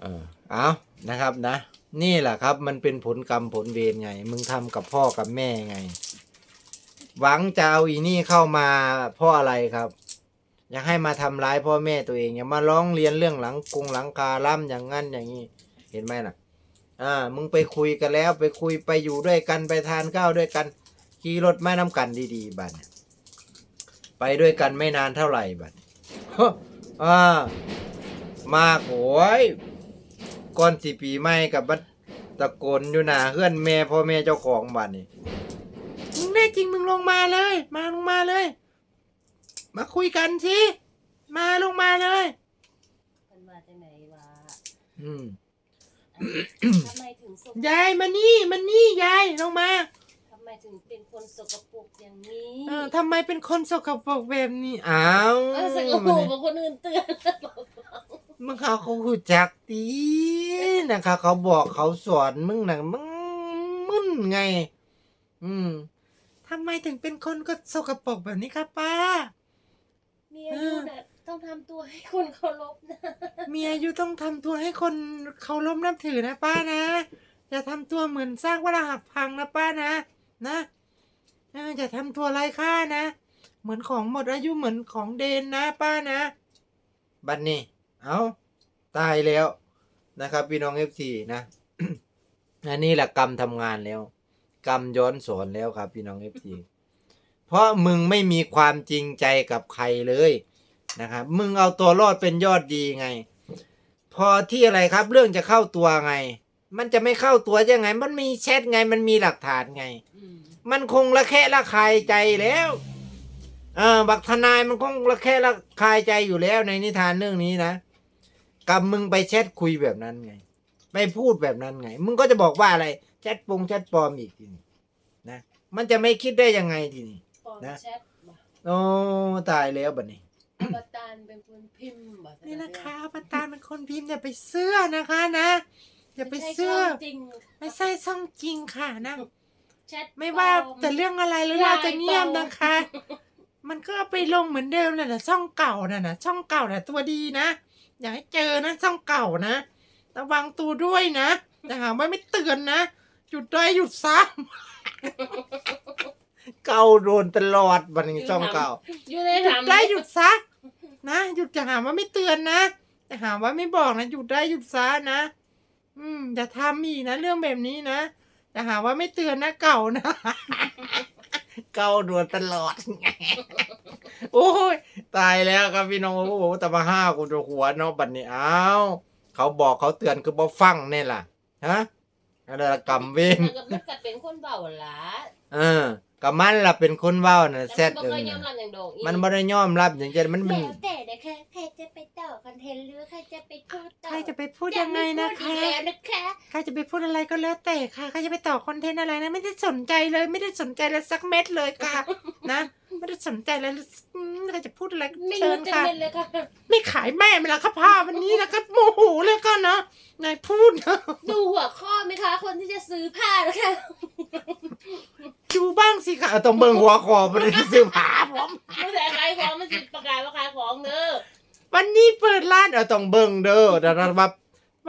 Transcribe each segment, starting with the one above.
เออเอานะครับนะ นี่แหละครับ มันเป็นผลกรรมผลเวรไง มึงทำกับพ่อกับแม่ไง หวังจะเอาอีนี่เข้ามาเพราะอะไรครับ อยากให้มาทำร้ายพ่อแม่ตัวเองอย่ามาร้องเรียนเรื่องหลังกงหลังคาล่ำอย่างงั้นอย่างนี้ เห็นไหมล่ะ อ่า มึงไปคุยกันแล้วไปคุยไปอยู่ด้วยกันไปทานข้าวด้วยกันขี่รถไม่น้ำกันดีๆบัดไปด้วยกันไม่นานเท่าไหร่บัดอ่ามากโอ้ย ก่อนสิปีใหม่กับบัดตะโกนอยู่หน้าเฮือนแม่พ่อแม่เจ้าของบัดนี่มึงแน่จริงมึงลงมาเลย มาลงมาเลย มาคุยกันสิมาลงมาเลยมันมาจากไหนวะอืมทำไมถึงสกยายมานี่มานี่ยายลงมาทำไมถึงเป็นคนสกปรกอย่างนี้เออทำไมเป็นคนสกปรกแบบนี้อ้าวเออสกปรกกว่าคนอื่นเตือน มึงเขาเขาหูจักดีนะคะเขาบอกเขาสอนมึงนะมึงมึนไง อืมทำไมถึงเป็นคนก็สกปรกแบบนี้ครับป้า มีอายุน่ะต้องทำตัวให้คนเคารพนะมีอายุต้องทำตัวให้คนเคารพนับถือนะป้านะอย่าทำตัวเหมือนสร้างวัฏหักพังนะป้านะนะเอออย่าทำตัวไร้ค่านะ เหมือนของหมดอายุเหมือนของเดนนะป้านะ บัดนนี้ เอาตายแล้วนะครับ พี่น้องเอฟซีนะอันนี้แหละกรรมทำงานแล้ว กรรมย้อนสอนแล้วครับ พี่น้องเอฟซีเพราะมึงไม่มีความจริงใจกับใครเลยนะครับ มึงเอาตัวรอดเป็นยอดดีไง พอที่อะไรครับ เรื่องจะเข้าตัวไง มันจะไม่เข้าตัวยังไง มันมีแชทไง มันมีหลักฐานไงอืมมันคงละแคะละคายใจแล้วเออบักทนายมันคงละแคะละคายใจอยู่แล้วในนิทานเรื่องนี้นะ กับมึงไปแชทคุยแบบนั้นไง ไปพูดแบบนั้นไง มึงก็จะบอกว่าอะไรแชทปงแชทปลอมอีกทีนี้นะ มันจะไม่คิดได้ยังไงทีนี้ปอนนะ แชทว่ะโอ้ตายแล้วบัดนี้ อวตารเป็นคนพิมพ์ว่ะนี่นะคะอวตารเป็นคนพิมพ์อย่าไปเสื้อนะคะนะอย่าไปม่ใช่เสื้อช่งจริงไม่ใช่ซ่องจริงค่ะนะแชทไม่ว่าปลอแต่เรื่องอะไรหรือเราจะเงียบนะคะ มันก็เอาไปลงเหมือนเดิมแหละนะช่องเก่าน่ะนะช่องเก่าน่ะตัวดีนะ อย่าให้เจอนะช่องเก่านะระวังตัวด้วยนะแต่หาว่าไม่เตือนนะหยุดได้หยุดซ้ำเก่าโดนตลอดบันนี้ช่องเก่าอยู่ในหยุดถามได้หยุดซะนะหยุดจะหาว่าไม่เตือนนะแต่หาว่าไม่บอกนะหยุดได้หยุดซะนะอืมอย่าทำอีกนะเรื่องแบบนี้นะแต่หาว่าไม่เตือนนะเก่านะ เก่าโดนตลอด โอ้ยตายแล้วครับพี่น้องโอ้โหแต่มาห้ากูจะหัวเนาะบัดนี้อ้าวเขาบอกเขาเตือนคือบ่ฟังเนี่ยล่ะฮะอะไรละกรรมเวนมันก็มันก็เป็นคนเบาหละเออกับมันล่ะเป็นคนเว้าน่ะแต่แซมัดนบ่เอิเคงยยอมน่ะรับอย่างโด่งอีมันบ่ได้ยอมรับอย่างเช่นมันมันแล้วแต่ เทนต์หรือใครจะไปพูดต่อใครจะไปพูดยังไงนะจม่คะพูดอีกแล้วนะคะใครจะไปพูดอะไรก็แล้วแต่ค่ะ ใครจะไปต่อคอนเทนต์อะไรนะ ไม่ได้สนใจเลย ไม่ได้สนใจเลยสักเม็ดเลยค่ะ นะ ไม่ได้สนใจเลยอืมใครจะพูดอะไรก็ไม่เชิรู้ญจะค่ะเป็นเลยค่ะไม่ขายแม่ไม่ละค่ะผ้าวันนี้นะครับโมโหเลยก็นะนายพูดนะดูหัวข้อไหมคะ คนที่จะซื้อผ้านะคะดูบ้างสิค่ะเอาต้องเบิ่งหัวคอมันจะซื้อผ้าผม ไม่แต่ขายของมันสิประกาศว่าขายของเด้อ วันนี้เปิดร้านเอาต้องเบิ่งเด้อแต่ว่า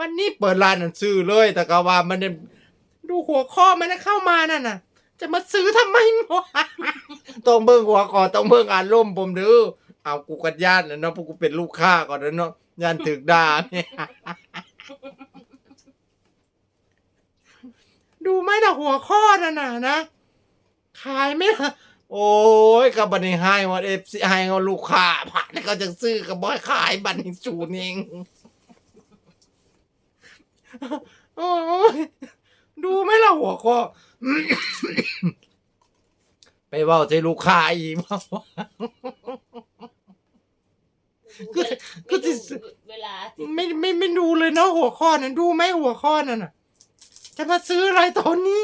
วันนี้เปิดร้านนั่นซื้อเลยแต่ก็ว่ามันเนี่ยดูหัวข้อมันนะเข้ามานั่นน่ะ จะมาซื้อทำไมวะต้องเบิ่งหัวคอต้องเบิ่งอารมณ์ผมเด้อเอากูกัดย่านนะเนาะพวกกูเป็นลูกค้าก่อนนะเนาะย่านถึกด่าเนี่ยดูไหมนะหัวข้อน่ะนะนะขายไหมล่ะ โอ้ยกับบันนี้ให้ว่าเอฟซีให้ว่าลูกค้าผ่านเขาจะซื้อกับบอยขายบันนี้จูนเองโอ้ยดูไหมล่ะหัวข้อไปเว่าใจลูกค้าอีกเปล่าก็ก็จะเวลาที่ไม่ไม่ไม่ดูเลยเนาะหัวข้อนั้นดูไหมหัวข้อนั้นน่ะ จะมาซื้ออะไรตอนนี้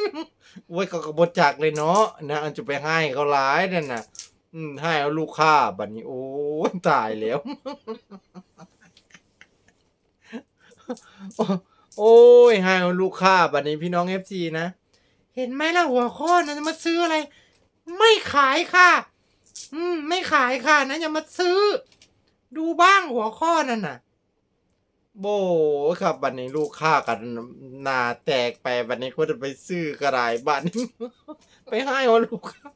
โอ้ยเขาก็บดจักเลยเนาะนะอันจะไปให้เขาหลายนั่นน่ะ อืมให้เอาลูกค้าบัดนี้ โอ้ยตายแล้ว โอ้ยให้เอาลูกค้าบัดนี้พี่น้องเอฟซีนะเห็นไหมล่ะหัวข้อนั้นจะมาซื้ออะไร ไม่ขายค่ะ อืม ไม่ขายค่ะนะอย่ามาซื้อ ดูบ้างหัวข้อนั่นน่ะ โบครับวันนี้ลูกค้ากันหนาแตกไปวันนี้ก็จะไปซื้อกระดาษบัตรไปให้เอาลูกค้า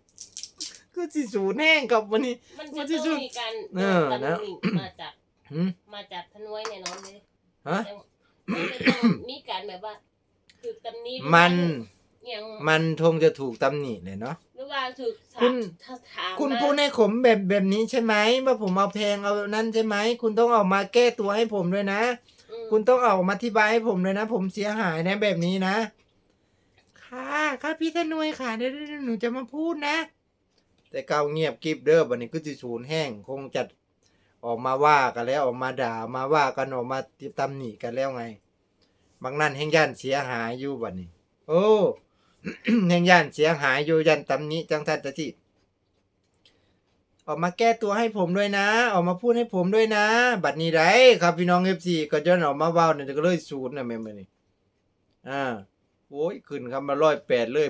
คือสิสูนแห้งครับวันนี้ มันมัจะนจะต้องมีการเออตำหนะนิมาจากหืมมาจากทนวยแน่นอนเลยฮะมันจะต้องมีการแบบว่าถูกตำหนิหรือมันยังมันคงจะถูกตำหนิเลยเนาะหรือ ว่าถูกถามคุณถ้าถามคุณมาพูดให้ผมแบบแบบนี้ใช่ไหมว่าผมเอาแพงเอานั่นใช่ไหมคุณต้องออกมาแก้ตัวให้ผมด้วยนะ อืมคุณต้องออกมาอธิบายให้ผมเลยนะ ผมเสียหายนะแบบนี้นะ ค่ะค่ะพี่ธนวยค่ะเดี๋ยวเดี๋ยวหนูจะมาพูดนะ แต่เกาเงียบกริบเด้อบันนี้ก็จะสูญแห้งคงจะออกมาว่ากันแล้วออกมาด่ามาว่ากันออกมาติตำหนิกันแล้วไง บางนั่นแห่งย่านเสียหายอยู่บัดนี้ โอ้ แห่งย่านเสียหายอยู่ย่านตำหนิจังทันตะที่ออกมาแก้ตัวให้ผมด้วยนะ ออกมาพูดให้ผมด้วยนะ บัดนี้ไรครับพี่น้องเอฟซีก็ย้อนออกมาเว้าเนี่ยก็เลยศูนย์นะแม่มานี่อ่าโอ้ยขึ้นครับมาร้อยแปดเลย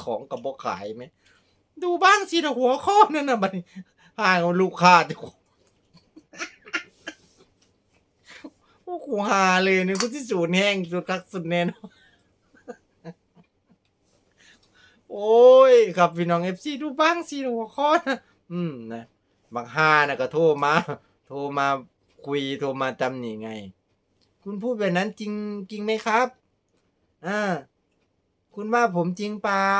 ของกับบ่ขายไหม ดูบ้างสิหัวข้อนั่นนะบัดนี้ห่างลูกค้าดิโอ้โหหาเลยเนี่ยกูที่ศูนย์แห้งสุดคักสุดแน่นอน โอ้ยครับพี่น้องเอฟซีดูบ้างสิหัวข้อนะอืมนะบักฮานะก็โทรมา โทรมาคุยโทรมาจำหนี่ไง คุณพูดแบบนั้นจริงจริงไหมครับ อ่า คุณว่าผมจริงเปล่า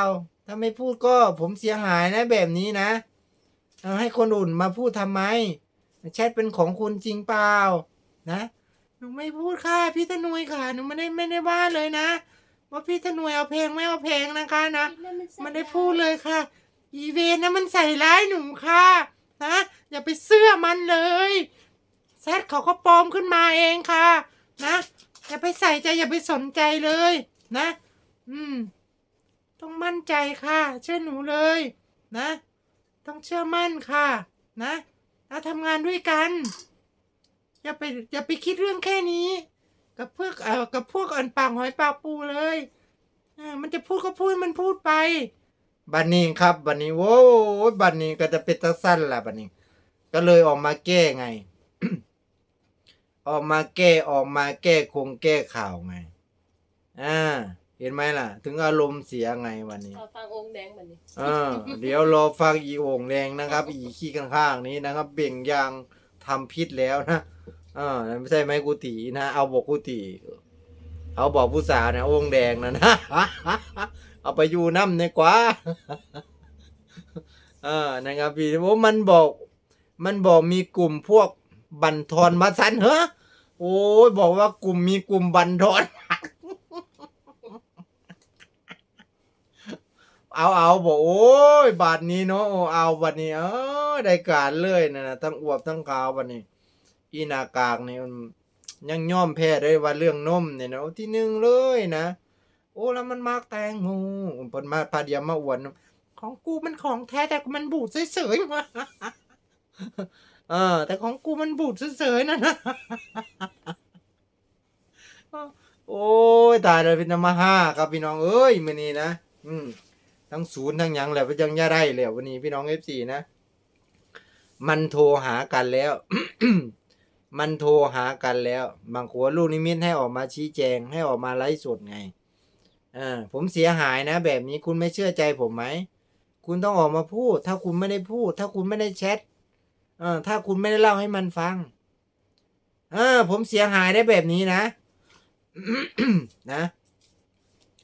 ถ้าไม่พูดก็ผมเสียหายนะแบบนี้นะเอาให้คนอื่นมาพูดทำไม แชทเป็นของคุณจริงเปล่า นะ หนูไม่พูดค่ะ พี่ธนวยค่ะ หนูไม่ได้ไม่ได้ว่าเลยนะ ว่าพี่ธนวยเอาเพลงไม่เอาเพลงนะคะนะนั่นมันสัญญามันได้พูดเลยค่ะ อีเวนต์นะมันใส่ร้ายหนูค่ะ นะอย่าไปเสื้อมันเลยแซดเขาก็ปลอมขึ้นมาเองค่ะ นะอย่าไปใส่ใจอย่าไปสนใจเลยนะ อืม ต้องมั่นใจค่ะ เชื่อหนูเลย นะ ต้องเชื่อมั่นค่ะ นะเราทำงานด้วยกัน อย่าไปอย่าไปคิดเรื่องแค่นี้ กับพวกเอ่อกับพวกอันปากหอยปากปูเลยเออมันจะพูดก็พูดมันพูดไป บันนี้ครับ บันนี้โว้ยบันนี้ก็จะเป็นตะสั้นละบันนี้ ก็เลยออกมาแก้ไง ออกมาแก้ออกมาแก้คงแก้ข่าวไงอ่าเห็นไหมล่ะ ถึงอารมณ์เสียไงวันนี้พอฟังองค์แดงแบบนี้เออเดี๋ยวรอฟังอีโอ่งแดงนะครับ อีขี้ข้างๆนี้นะครับ เบ่งยางทำพิษแล้วนะเออไม่ใช่ไม้กุฏินะ เอาบอกกุฏิเอาบอกผู้สาวนะโอ่งแดงนะนะ เอาไปอยู่น้ำในกว่าเออนะครับพี่โอ้มันบอก มันบอกมีกลุ่มพวกบันทอนมาสันเหรอโอ้ยบอกว่ากลุ่มมีกลุ่มบันทอนเอาเอาบอกโอ้ยบาทนี้เนาะโอ้เอาบัดนี้เออได้การเลยนะนะทั้งอวบทั้งขาวบัดนี้ อีนากากเนี่มันยังย่อมแพ้ได้ว่าเรื่องนมเนี่ยนะที่หนึ่งเลยนะ โอ้แล้วมันมากแตงงูเพิ่นมาพาเดียมมาอวดของกูมันของแท้แต่มันบูดเฉยๆมาเออ แต่ของกูมันบูดเฉยๆนะนะโอ้ยตายเลยเป็นธรรมห้าครับพี่น้องเอ้ยมื้อนี้นะอืมทั้งศูนย์ทั้งยังแหละยังย่าได้แล้ววันนี้พี่น้องเอฟซีนะ มันโทรหากันแล้ว มันโทรหากันแล้ว บางขัวลูกนิมิตให้ออกมาชี้แจง ให้ออกมาไลฟ์สดไงอ่าผมเสียหายนะ แบบนี้คุณไม่เชื่อใจผมไหม คุณต้องออกมาพูด ถ้าคุณไม่ได้พูด ถ้าคุณไม่ได้แชทเออถ้าคุณไม่ได้เล่าให้มันฟังเออผมเสียหายได้แบบนี้นะ นะ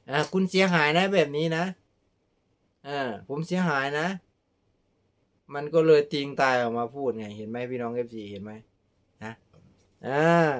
อ่าคุณเสียหายนะแบบนี้นะอ่าผมเสียหายนะ มันก็เลยติงตายออกมาพูดไง เห็นไหมพี่น้องเอฟซีเห็นไหม นะอ่า